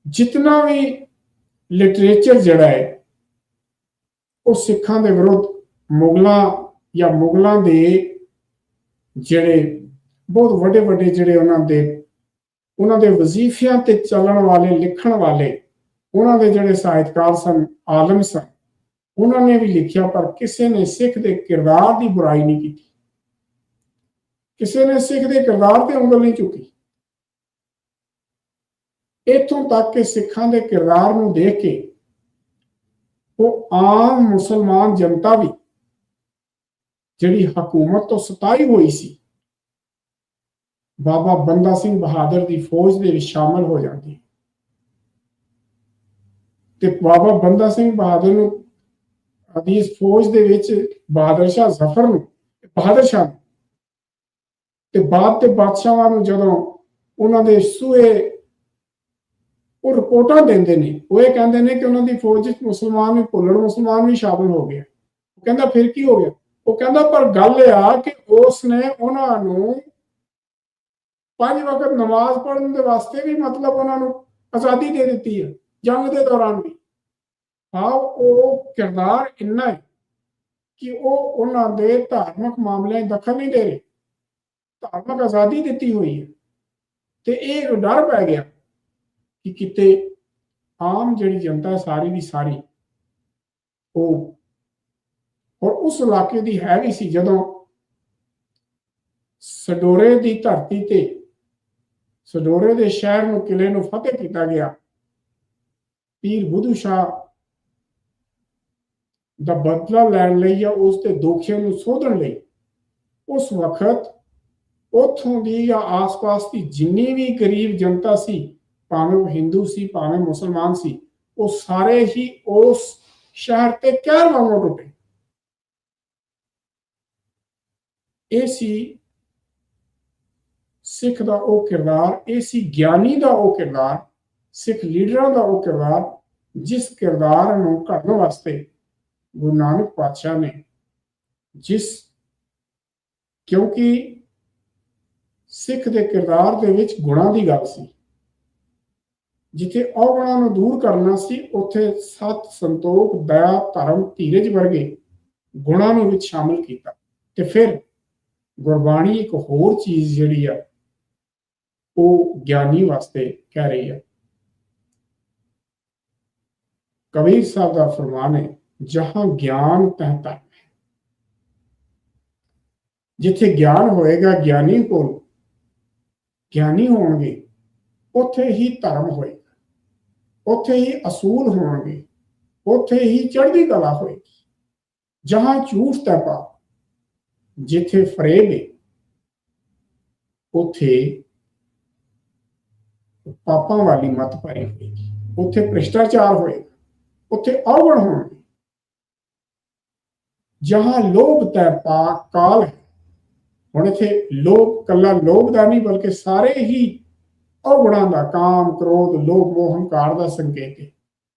ਜਿੰਨਾ ਵੀ ਲਿਟਰੇਚਰ ਜਿਹੜਾ ਹੈ ਉਹ ਸਿੱਖਾਂ ਦੇ ਵਿਰੁੱਧ ਮੁਗਲਾਂ ਜਾਂ ਮੁਗਲਾਂ ਦੇ ਜਿਹੜੇ ਬਹੁਤ ਵੱਡੇ ਵੱਡੇ ਜਿਹੜੇ ਉਹਨਾਂ ਦੇ ਉਹਨਾਂ ਦੇ ਵਜ਼ੀਫਿਆਂ ਤੇ ਚੱਲਣ ਵਾਲੇ, ਲਿਖਣ ਵਾਲੇ, ਉਹਨਾਂ ਦੇ ਜਿਹੜੇ ਸਾਹਿਤਕਾਰ ਸਨ, ਆਲਮ ਸਨ, ਉਹਨਾਂ ਨੇ ਵੀ ਲਿਖਿਆ, ਪਰ ਕਿਸੇ ਨੇ ਸਿੱਖ ਦੇ ਕਿਰਦਾਰ ਦੀ ਬੁਰਾਈ ਨਹੀਂ ਕੀਤੀ। ਕਿਸੇ ਨੇ ਸਿੱਖ ਦੇ ਕਿਰਦਾਰ ਤੇ ਉਂਗਲ ਨਹੀਂ ਚੁੱਕੀ। ਇਥੋਂ ਤੱਕ ਕਿ ਸਿੱਖਾਂ ਦੇ ਕਿਰਦਾਰ ਨੂੰ ਦੇਖ ਕੇ ਉਹ ਆਮ ਮੁਸਲਮਾਨ ਜਨਤਾ ਵੀ ਜਿਹੜੀ ਹਕੂਮਤ ਤੋਂ ਸਤਾਈ ਹੋਈ ਸੀ, ਬਾਬਾ ਬੰਦਾ ਸਿੰਘ ਬਹਾਦਰ ਦੀ ਫੌਜ ਦੇ ਵਿੱਚ ਸ਼ਾਮਲ ਹੋ ਜਾਂਦੀ ਤੇ ਬਾਬਾ ਬੰਦਾ ਸਿੰਘ ਬਹਾਦਰ ਨੂੰ ਅਦੀ ਫੌਜ ਦੇ ਵਿੱਚ ਬਹਾਦਰ ਸ਼ਾਹ ਜ਼ਫਰ ਨੂੰ, ਬਹਾਦਰ ਸ਼ਾਹ ਨੂੰ, ਤੇ ਬਾਦ ਤੇ ਬਾਦਸ਼ਾਹਾਂ ਨੂੰ ਜਦੋਂ ਉਹਨਾਂ ਦੇ ਸੂਏ ਉਹ ਰਿਪੋਰਟਾਂ ਦਿੰਦੇ ਨੇ। ਉਹ ਇਹ ਕਹਿੰਦੇ ਨੇ ਕਿ ਉਹਨਾਂ ਦੀ ਫੌਜ ਵਿੱਚ ਮੁਸਲਮਾਨ ਵੀ ਭੁੱਲੜ, ਮੁਸਲਮਾਨ ਵੀ ਸ਼ਾਮਲ ਹੋ ਗਏ ਉਹ ਕਹਿੰਦਾ ਫਿਰ ਕੀ ਹੋ ਗਿਆ? ਉਹ ਕਹਿੰਦਾ ਪਰ ਗੱਲ ਇਹ ਆ ਕਿ ਉਸ ਨੇ ਉਹਨਾਂ ਨੂੰ ਪੰਜ ਵਕਤ ਨਮਾਜ਼ ਪੜ੍ਹਨ ਦੇ ਵਾਸਤੇ ਵੀ ਮਤਲਬ ਉਹਨਾਂ ਨੂੰ ਆਜ਼ਾਦੀ ਦੇ ਦਿੱਤੀ ਹੈ, ਜੰਗ ਦੇ ਦੌਰਾਨ ਵੀ। ਹਾਂ, ਉਹ ਕਿਰਦਾਰ ਇੰਨਾ ਹੈ ਕਿ ਉਹ ਉਹਨਾਂ ਦੇ ਧਾਰਮਿਕ ਮਾਮਲਿਆਂ 'ਚ ਦਖਲ ਨਹੀਂ ਦੇ ਰਹੇ। ਧਾਰਮਿਕ ਆਜ਼ਾਦੀ ਦਿੱਤੀ ਹੋਈ ਹੈ। ਤੇ ਇਹ ਡਰ ਪੈ ਗਿਆ। ਕਿ ਕਿਤੇ ਆਮ ਜਿਹੜੀ ਜਨਤਾ ਸਾਰੀ ਦੀ ਸਾਰੀ ਉਹ ਔਰ ਉਸ ਇਲਾਕੇ ਦੀ ਹੈ ਵੀ ਸੀ ਜਦੋਂ ਸਡੋਰੇ ਦੀ ਧਰਤੀ ਤੇ, ਸਡੋਰੇ ਦੇ ਸ਼ਹਿਰ ਨੂੰ, ਕਿਲੇ ਨੂੰ ਫਤਿਹ ਕੀਤਾ ਗਿਆ, ਪੀਰ ਬੁੱਧੂ ਸ਼ਾਹ ਦਾ ਬਦਲਾ ਲੈਣ ਲਈ ਜਾਂ ਉਸ ਦੇ ਦੋਖਿਆਂ ਨੂੰ ਸੋਧਣ ਲਈ, ਉਸ ਵਕਤ ਉਥੋਂ ਦੀ ਜਾਂ ਆਸ-ਪਾਸ ਦੀ ਜਿੰਨੀ ਵੀ ਗਰੀਬ ਜਨਤਾ ਸੀ ਭਾਵੇਂ ਉਹ ਹਿੰਦੂ ਸੀ, ਭਾਵੇਂ ਮੁਸਲਮਾਨ ਸੀ, ਉਹ ਸਾਰੇ ਹੀ ਉਸ ਸ਼ਹਿਰ ਤੇ ਕਹਿਰ ਵਾਂਗੂ ਟੁੱਟੇ। ਇਹ ਸੀ ਸਿੱਖ ਦਾ ਉਹ ਕਿਰਦਾਰ, ਇਹ ਸੀ ਗਿਆਨੀ ਦਾ ਉਹ ਕਿਰਦਾਰ, ਸਿੱਖ ਲੀਡਰਾਂ ਦਾ ਉਹ ਕਿਰਦਾਰ, ਜਿਸ ਕਿਰਦਾਰ ਨੂੰ ਘੜਨ ਵਾਸਤੇ ਗੁਰੂ ਨਾਨਕ ਪਾਤਸ਼ਾਹ ਨੇ ਜਿਸ ਕਿਉਂਕਿ ਸਿੱਖ ਦੇ ਕਿਰਦਾਰ ਦੇ ਵਿੱਚ ਗੁਣਾਂ ਦੀ ਗੱਲ ਸੀ। ਜਿੱਥੇ ਔਗੁਣਾਂ ਨੂੰ ਦੂਰ ਕਰਨਾ ਸੀ, ਉੱਥੇ ਸਤ ਸੰਤੋਖ, ਦਇਆ, ਧਰਮ, ਧੀਰਜ ਵਰਗੇ ਗੁਣਾਂ ਨੂੰ ਵਿੱਚ ਸ਼ਾਮਲ ਕੀਤਾ। ਤੇ ਫਿਰ ਗੁਰਬਾਣੀ ਇੱਕ ਹੋਰ ਚੀਜ਼ ਜਿਹੜੀ ਆ, ਉਹ ਗਿਆਨੀ ਵਾਸਤੇ ਕਹਿ ਰਹੀ ਹੈ ਕਬੀਰ ਸਾਹਿਬ ਦਾ ਫਰਮਾਨ ਹੈ, ਜਹਾਂ ਗਿਆਨ ਤਹ ਧਰਮ ਹੈ। ਜਿੱਥੇ ਗਿਆਨ ਹੋਏਗਾ ਗਿਆਨੀ ਕੋਲ, ਗਿਆਨੀ ਹੋਣਗੇ, ਉੱਥੇ ਹੀ ਧਰਮ ਹੋਏਗਾ। ਉੱਥੇ ਹੀ ਅਸੂਲ ਹੋਣਗੇ, ਉੱਥੇ ਹੀ ਚੜ੍ਹਦੀ ਕਲਾ ਹੋਏਗੀ। ਜਹਾਂ ਝੂਠ ਤਪਾ ਜਿੱਥੇ ਫਰੇਬ ਹੈ ਉੱਥੇ ਪਾਪਾਂ ਵਾਲੀ ਮਤ ਭਰੀ ਹੋਏਗੀ। ਉੱਥੇ ਭ੍ਰਿਸ਼ਟਾਚਾਰ ਹੋਏਗਾ, ਉੱਥੇ ਔਗਣ ਹੋਣਗੇ। ਜਹਾਂ ਲੋਭ ਤੈ ਪਾ, ਕਾਲ ਹੈ। ਹੁਣ ਇੱਥੇ ਲੋਭ, ਕੱਲਾ ਲੋਭ ਦਾ ਨਹੀਂ, ਬਲਕਿ ਸਾਰੇ ਹੀ ਔਗਣਾਂ ਦਾ ਕਾਮ ਕ੍ਰੋਧ, ਲੋਭ ਮੋਹ ਹੰਕਾਰ ਦਾ ਸੰਕੇਤ ਹੈ।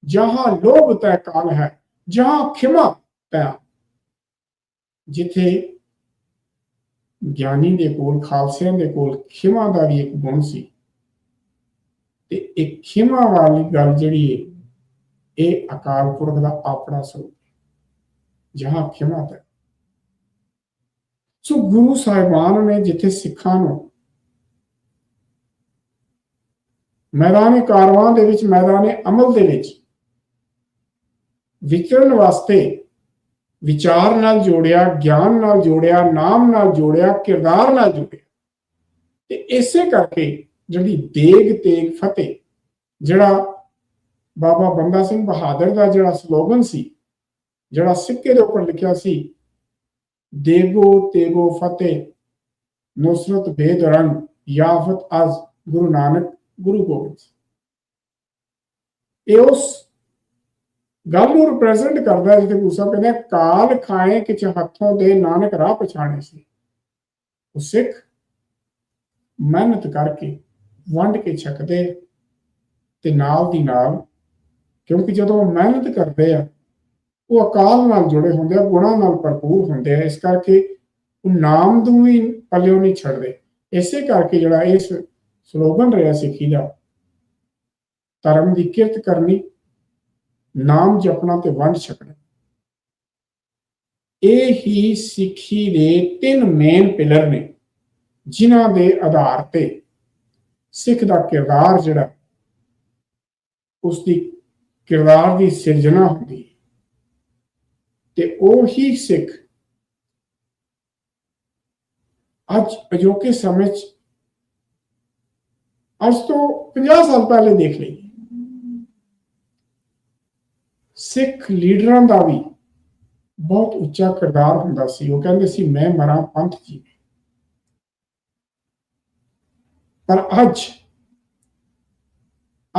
ਜਹਾਂ ਲੋਭ ਤੈ ਕਾਲ ਹੈ, ਜਹਾਂ ਖਿਮਾ ਤੈ ਜਿੱਥੇ ਗਿਆਨੀ ਦੇ ਕੋਲ, ਖਾਲਸਿਆਂ ਦੇ ਕੋਲ ਖਿਮਾ ਦਾ ਵੀ ਇੱਕ ਗੁਣ ਸੀ, ਤੇ ਇਹ ਖਿਮਾ ਵਾਲੀ ਗੱਲ ਜਿਹੜੀ ਹੈ, ਇਹ ਅਕਾਲ ਪੁਰਖ ਦਾ ਆਪਣਾ ਸਰੂਪ ਜਹਾਂ ਖਿਮਾ ਤੈ। ਸੋ ਗੁਰੂ ਸਾਹਿਬਾਨ ਨੇ ਜਿੱਥੇ ਸਿੱਖਾਂ ਨੂੰ ਮੈਦਾਨੇ ਕਾਰਵਾਂ ਦੇ ਵਿੱਚ, ਮੈਦਾਨੇ ਅਮਲ ਦੇ ਵਿੱਚ ਵਿਚਰਨ ਵਾਸਤੇ ਵਿਚਾਰ ਨਾਲ ਜੋੜਿਆ, ਗਿਆਨ ਨਾਲ ਜੋੜਿਆ, ਨਾਮ ਨਾਲ ਜੋੜਿਆ, ਕਿਰਦਾਰ ਨਾਲ ਜੋੜਿਆ। ਤੇ ਇਸੇ ਕਰਕੇ ਜਿਹੜੀ ਦੇਗ ਤੇਗ ਫਤਿਹ, ਜਿਹੜਾ ਬਾਬਾ ਬੰਦਾ ਸਿੰਘ ਬਹਾਦਰ ਦਾ ਜਿਹੜਾ ਸਲੋਗਨ ਸੀ, ਜਿਹੜਾ ਸਿੱਕੇ ਦੇ ਉੱਪਰ ਲਿਖਿਆ ਸੀ, ਦੇਗੋ ਤੇਗੋ ਫਤਿਹ, ਨੁਸਰਤ ਬੇਦ ਰੰਗ ਯਾਫਤ ਅਜ਼ ਗੁਰੂ ਨਾਨਕ ਗੁਰੂ ਗੋਬਿੰਦ ਸਿੰਘ। ਇਹ ਉਸ ਗੱਲ ਨੂੰ ਰਿਪਰੈਜ਼ੈਂਟ ਕਰਦਾ ਜਿੱਥੇ ਗੁਰੂ ਸਾਹਿਬ ਕਹਿੰਦੇ ਆ, ਕਾਲ ਖਾਏ ਕਿਛ ਹੱਥੋਂ ਦੇ ਨਾਨਕ ਰਾਹ ਪਛਾਣੇ ਸੀ। ਉਹ ਸਿੱਖ ਮਿਹਨਤ ਕਰਕੇ ਵੰਡ ਕੇ ਛਕਦੇ ਤੇ ਨਾਲ ਦੀ ਨਾਲ ਕਿਉਂਕਿ ਜਦੋਂ ਉਹ ਮਿਹਨਤ ਕਰਦੇ ਆ ਉਹ ਅਕਾਲ ਨਾਲ ਜੁੜੇ ਹੁੰਦੇ ਆ ਗੁਣਾਂ ਨਾਲ ਭਰਪੂਰ ਹੁੰਦੇ ਆ ਇਸ ਕਰਕੇ ਉਹ ਨਾਮ ਨੂੰ ਵੀ ਪੱਲਿਓ ਨਹੀਂ ਛੱਡਦੇ। ਇਸੇ ਕਰਕੇ ਜਿਹੜਾ ਇਸ ਸਲੋਗਨ ਰਿਹਾ ਸਿੱਖੀ ਦਾ, ਧਰਮ ਦੀ ਕਿਰਤ ਕਰਨੀ, ਨਾਮ ਜਪਣਾ ਤੇ ਵੰਡ ਛਕਣਾ। ਇਹ ਹੀ ਸਿੱਖੀ ਦੇ ਤਿੰਨ ਮੇਨ ਪਿਲਰ ਨੇ, ਜਿਨ੍ਹਾਂ ਦੇ ਆਧਾਰ ਤੇ ਸਿੱਖ ਦਾ ਕਿਰਦਾਰ ਜਿਹੜਾ ਉਸ ਦੀ ਕਿਰਦਾਰ ਦੀ ਸਿਰਜਣਾ ਹੁੰਦੀ ਹੈ। ਤੇ ਉਹ ਹੀ ਸਿੱਖ ਅੱਜ ਅਜੋਕੇ ਸਮੇਂ 'ਚ ਅੱਜ ਤੋਂ 50 ਸਾਲ ਪਹਿਲੇ ਦੇਖ ਲਈਏ ਸਿੱਖ ਲੀਡਰਾਂ ਦਾ ਵੀ ਬਹੁਤ ਉੱਚਾ ਕਿਰਦਾਰ ਹੁੰਦਾ ਸੀ। ਉਹ ਕਹਿੰਦੇ ਸੀ, ਮੈਂ ਮਰਾਂ ਪੰਥ ਜੀ। ਪਰ ਅੱਜ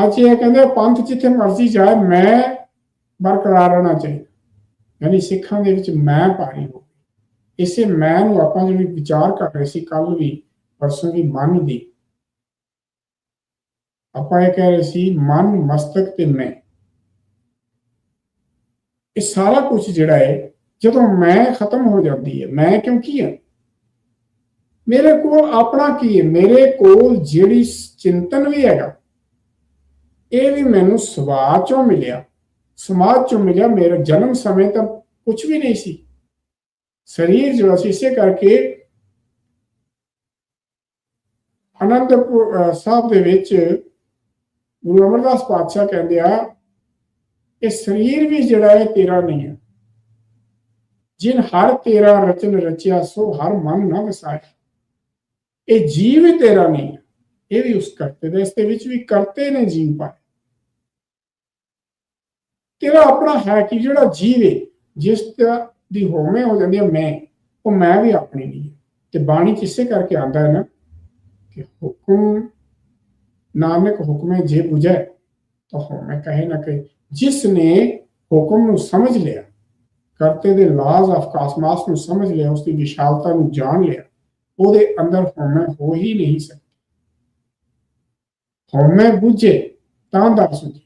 ਅੱਜ ਇਹ ਕਹਿੰਦੇ ਪੰਥ ਜਿੱਥੇ ਮਰਜ਼ੀ ਜਾਏ, ਮੈਂ ਬਰਕਰਾਰ ਰਹਿਣਾ ਚਾਹੀਦਾ। ਯਾਨੀ ਸਿੱਖਾਂ ਦੇ ਵਿੱਚ ਮੈਂ ਭਾਰੀ ਹੋ ਇਸੇ ਮੈਂ ਨੂੰ ਆਪਾਂ ਜਿਹੜੀ ਵਿਚਾਰ ਕਰ ਰਹੇ ਸੀ ਕੱਲ ਵੀ, ਪਰਸੋਂ ਵੀ ਮਨ ਦੀ ਆਪਾਂ ਇਹ ਕਹਿ ਰਹੇ ਸੀ, ਮਨ, ਮਸਤਕ ਤੇ ਮੈਂ। ਇਹ ਸਾਰਾ ਕੁਝ ਜਿਹੜਾ ਹੈ, ਜਦੋਂ ਮੈਂ ਖਤਮ ਹੋ ਜਾਂਦੀ ਹੈ, ਮੈਂ ਕਿਉਂ ਕੀ ਹੈ? ਮੇਰੇ ਕੋਲ ਆਪਣਾ ਕੀ ਹੈ? ਮੇਰੇ ਕੋਲ ਜਿਹੜੀ ਚਿੰਤਨ ਵੀ ਹੈਗਾ, ਇਹ ਵੀ ਮੈਨੂੰ ਸਵਾਦ ਚੋਂ ਮਿਲਿਆ। ਸਮਾਜ ਚੋਂ ਮਿਲਿਆ, ਮੇਰਾ ਜਨਮ ਸਮੇਂ ਤਾਂ ਕੁਝ ਵੀ ਨਹੀਂ ਸੀ। ਸਰੀਰ ਜਿਹੜਾ ਸੀ, ਇਸੇ ਕਰਕੇ ਅਨੰਦਪੁਰ ਸਾਹਿਬ ਦੇ ਵਿੱਚ ਗੁਰੂ ਅਮਰਦਾਸ ਪਾਤਸ਼ਾਹ ਕਹਿੰਦੇ ਆ, ਇਹ ਸਰੀਰ ਵੀ ਜਿਹੜਾ ਹੈ ਤੇਰਾ ਨਹੀਂ ਹੈ। ਜਿਨ ਹਰ ਤੇਰਾ ਰਚਨ ਰਚਿਆ, ਸੋ ਹਰ ਮਨ ਨਾ ਵਸਾਇਆ। ਇਹ ਜੀਵ ਹੀ ਤੇਰਾ ਨਹੀਂ ਇਹ ਵੀ ਉਸ ਕਰਤੇ ਦੇ, ਇਸ ਦੇ ਵਿੱਚ ਵੀ ਕਰਤੇ ਨੇ ਜੀਵ ਪਾਇਆ ਤੇਰਾ ਆਪਣਾ ਹੈ ਕਿ ਜਿਹੜਾ ਜੀਵੇ, ਜਿਸ ਦੀ ਹੋਵੇਂ ਹੋ ਜਾਂਦੀ ਹੈ ਮੈਂ, ਉਹ ਮੈਂ ਵੀ ਆਪਣੀ ਨਹੀਂ ਹੈ। ਤੇ ਬਾਣੀ ਕਿਸੇ ਕਰਕੇ ਆਂਦਾ ਹੈ ਨਾ, ਕਿ ਹੁਕਮ ਨਾਨਕ ਹੁਕਮੇ ਜੇ 부ਜੈ ਤਾਂ ਹੋਵੇਂ ਕਹੇ ਨਾ ਕਿ ਜਿਸ ਨੇ ਹੁਕਮ ਨੂੰ ਸਮਝ ਲਿਆ, ਕਰਤੇ ਦੇ ਲਾਜ਼ ਆਫ ਕਾਸਮਾਸ ਨੂੰ ਸਮਝ ਲਿਆ ਉਸ ਦੀ ਵਿਸ਼ਾਲਤਾ ਨੂੰ ਜਾਣ ਲਿਆ, ਉਹਦੇ ਅੰਦਰ ਹੋਵੇਂ ਹੋ ਹੀ ਨਹੀਂ ਸਕਦਾ ਹੋਵੇਂ 부ਝੇ ਤਾਂ ਦਾ ਸੁਝੇ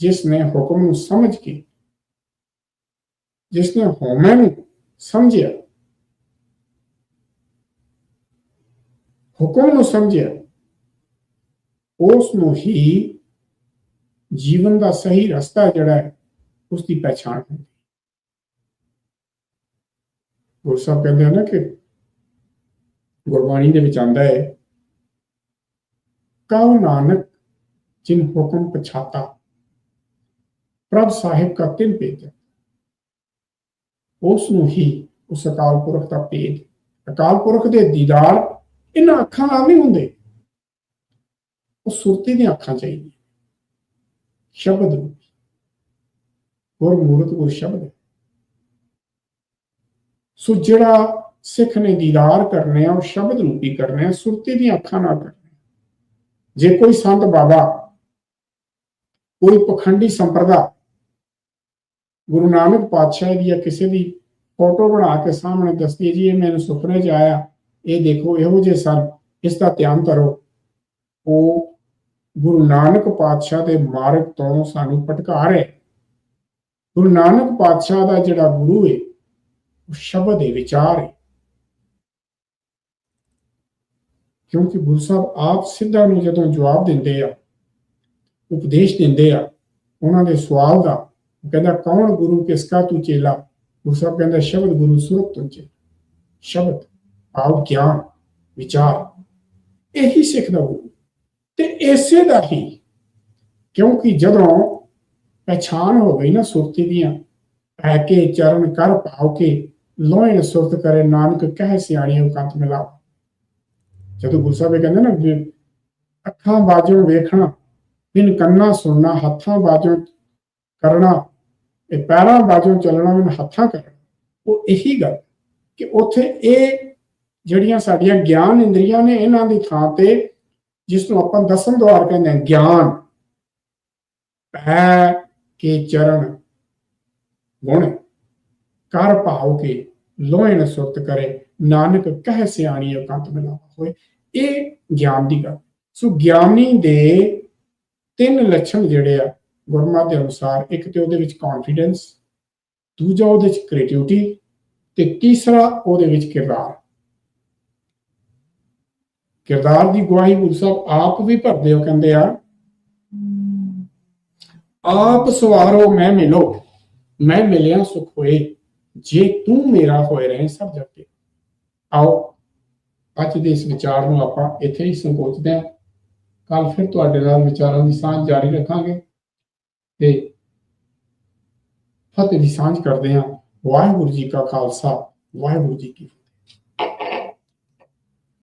ਜਿਸ ਨੇ ਹੁਕਮ ਨੂੰ ਸਮਝ ਕੇ ਜਿਸ ਨੇ ਹੋਵੇਂ ਨੂੰ ਸਮਝਿਆ, ਹੁਕਮ ਨੂੰ ਸਮਝਿਆ ਉਸ ਨੂੰ ਹੀ ਜੀਵਨ ਦਾ ਸਹੀ ਰਸਤਾ ਜਿਹੜਾ ਹੈ ਉਸ ਦੀ ਪਛਾਣ ਹੁੰਦੀ ਗੁਰੂ ਸਾਹਿਬ ਕਹਿੰਦੇ ਹਨ ਕਿ ਗੁਰਬਾਣੀ ਦੇ ਵਿੱਚ ਆਂਦਾ ਹੈ, ਕਉ ਨਾਨਕ ਜਿਨ ਹੁਕਮ ਪਛਾਤਾ, ਪ੍ਰਭ ਸਾਹਿਬ ਕਾ ਤਿੰਨ ਭੇਜ ਉਸ ਨੂੰ ਹੀ ਉਸ ਅਕਾਲ ਪੁਰਖ ਦਾ ਭੇਦ, ਅਕਾਲ ਪੁਰਖ ਦੇ ਦੀਦਾਰ ਇਹਨਾਂ ਅੱਖਾਂ ਨਾਲ ਨਹੀਂ ਹੁੰਦੇ। ਉਹ ਸੁਰਤੀ ਦੀਆਂ ਅੱਖਾਂ ਚਾਹੀਦੀਆਂ। ਸ਼ਬਦ ਗੁਰ ਮੂਰਤ ਗੁਰ ਸ਼ਬਦ ਸੋ ਜਿਹੜਾ ਸਿੱਖ ਨੇ ਦੀਦਾਰ ਕਰਨੇ ਆ, ਉਹ ਸ਼ਬਦ ਰੂਪੀ ਕਰਨੇ ਆ? ਸੁਰਤੀ ਦੀਆਂ ਅੱਖਾਂ ਨਾਲ ਕਰਨੇ ਜੇ ਕੋਈ ਸੰਤ ਬਾਬਾ, ਕੋਈ ਪਖੰਡੀ ਸੰਪਰਦਾ, ਗੁਰੂ ਨਾਨਕ ਪਾਤਸ਼ਾਹ ਦੀ ਜਾਂ ਕਿਸੇ ਦੀ ਫੋਟੋ ਬਣਾ ਕੇ ਸਾਹਮਣੇ ਦੱਸਦੀ ਹੈ, ਜੀ ਇਹ ਮੈਨੂੰ ਸੁਪਨੇ 'ਚ ਆਇਆ, ਇਹ ਦੇਖੋ, ਇਹੋ ਜਿਹੇ ਸਨ, ਇਸ ਦਾ ਧਿਆਨ ਕਰੋ। ਉਹ ਗੁਰੂ ਨਾਨਕ ਪਾਤਸ਼ਾਹ ਦੇ ਮਾਰਗ ਤੋਂ ਸਾਨੂੰ ਭਟਕਾ ਰਿਹਾ ਗੁਰੂ ਨਾਨਕ ਪਾਤਸ਼ਾਹ ਦਾ ਜਿਹੜਾ ਗੁਰੂ ਹੈ ਉਹ ਸ਼ਬਦ ਹੈ ਵਿਚਾਰ ਹੈ ਕਿਉਂਕਿ ਗੁਰੂ ਸਾਹਿਬ ਆਪ ਸਿੱਧਾ ਨੂੰ ਜਦੋਂ ਜਵਾਬ ਦਿੰਦੇ ਆ, ਉਪਦੇਸ਼ ਦਿੰਦੇ ਆ, ਉਹਨਾਂ ਦੇ ਸਵਾਲ ਦਾ ਕਹਿੰਦਾ, ਕੌਣ ਗੁਰੂ, ਕਿਸ ਕਾ ਤੂੰ ਚੇਲਾ? ਗੁਰੂ ਸਾਹਿਬ ਕਹਿੰਦਾ, ਸ਼ਬਦ ਗੁਰੂ ਸੁਰਤ ਤੋਂ ਚੇਲਾ। ਸ਼ਬਦ ਆਪ ਗਿਆਨ, ਵਿਚਾਰ। ਇਹੀ ਸਿੱਖ ਦਾ ਗੁਰੂ। ਤੇ ਇਸੇ ਦਾ ਹੀ ਕਿਉਂਕਿ ਜਦੋਂ ਪਛਾਣ ਹੋ ਗਈ ਨਾ ਸੁਰਤੀ ਦੀਆਂ ਐ ਕੇ ਚਰਨ ਕਰ ਪਾਉ ਕੇ ਲੋਹਣ ਸੁਰਤ ਕਰੇ, ਨਾਨਕ ਕਹਿ ਸਿਆਣੀਆਂ ਕੰਤ ਮਿਲਾਓ। ਜਦੋਂ ਗੁਰੂ ਸਾਹਿਬ ਕਹਿੰਦੇ ਨਾ ਅੱਖਾਂ ਬਾਝੋਂ ਵੇਖਣਾ, ਬਿਨ ਕੰਨਾ ਸੁਣਨਾ, ਹੱਥਾਂ ਬਾਝੋਂ ਕਰਨਾ ਇਹ ਪੈਰਾਂ ਬਾਝੋਂ ਚੱਲਣਾ, ਬਿਨ ਹੱਥਾਂ ਕਰਨਾ, ਉਹ ਇਹੀ ਗੱਲ ਕਿ ਉੱਥੇ ਇਹ ਜਿਹੜੀਆਂ ਸਾਡੀਆਂ ਗਿਆਨ ਇੰਦਰੀਆਂ ਨੇ, ਇਹਨਾਂ ਦੀ ਥਾਂ ਤੇ ਜਿਸ ਨੂੰ ਆਪਾਂ ਦਸਮ ਦਵਾਰ ਕਹਿੰਦੇ ਹਾਂ, ਗਿਆਨ। ਪੈ ਕੇ ਚਰਨ, ਗੁਣ। ਕਰ ਭਾਉ ਕੇ ਲੋਹਣ ਸੁਰਤ ਕਰੇ। ਨਾਨਕ ਕਹਿ ਸਿਆਣੀ, ਇਕੰਤ ਮਿਲਾਵਾ ਹੋਏ। ਇਹ ਗਿਆਨ ਦੀ ਗੱਲ। ਸੋ ਗਿਆਨੀ ਦੇ ਤਿੰਨ ਲੱਛਣ ਜਿਹੜੇ ਆ, ਗੁਰਮਤ ਦੇ ਅਨੁਸਾਰ, ਇੱਕ ਤੇ ਉਹਦੇ ਵਿੱਚ ਕੌਨਫੀਡੈਂਸ ਦੂਜਾ ਉਹਦੇ ਵਿੱਚ ਕ੍ਰੀਏਟੀਵਿਟੀ ਤੇ ਤੀਸਰਾ ਉਹਦੇ ਵਿੱਚ ਕਿਰਦਾਰ। ਕਿਰਦਾਰ ਦੀ ਗਵਾਹੀ ਗੁਰੂ ਸਾਹਿਬ ਆਪ ਵੀ ਭਰਦੇ ਹੋ, ਕਹਿੰਦੇ ਆ। ਆਪ ਸਵਾਰੋ, ਮੈਂ ਮਿਲੋ, ਮੈਂ ਮਿਲਿਆ ਸੁਖ ਹੋਏ, ਜੇ ਤੂੰ ਮੇਰਾ ਹੋਏ ਰਹੇ ਸਭ ਜਗ ਤੇ ਆਓ, ਅੱਜ ਦੇ ਇਸ ਵਿਚਾਰ ਨੂੰ ਆਪਾਂ ਇੱਥੇ ਹੀ ਸੰਕੋਚਦੇ ਹਾਂ। ਕੱਲ ਫਿਰ ਤੁਹਾਡੇ ਨਾਲ ਵਿਚਾਰਾਂ ਦੀ ਸਾਂਝ ਜਾਰੀ ਰੱਖਾਂਗੇ ਤੇ ਫਤਿਹ ਦੀ ਸਾਂਝ ਕਰਦੇ ਹਾਂ। ਵਾਹਿਗੁਰੂ ਜੀ ਕਾ ਖਾਲਸਾ, ਵਾਹਿਗੁਰੂ ਜੀ ਕੀ ਫਤਿਹ।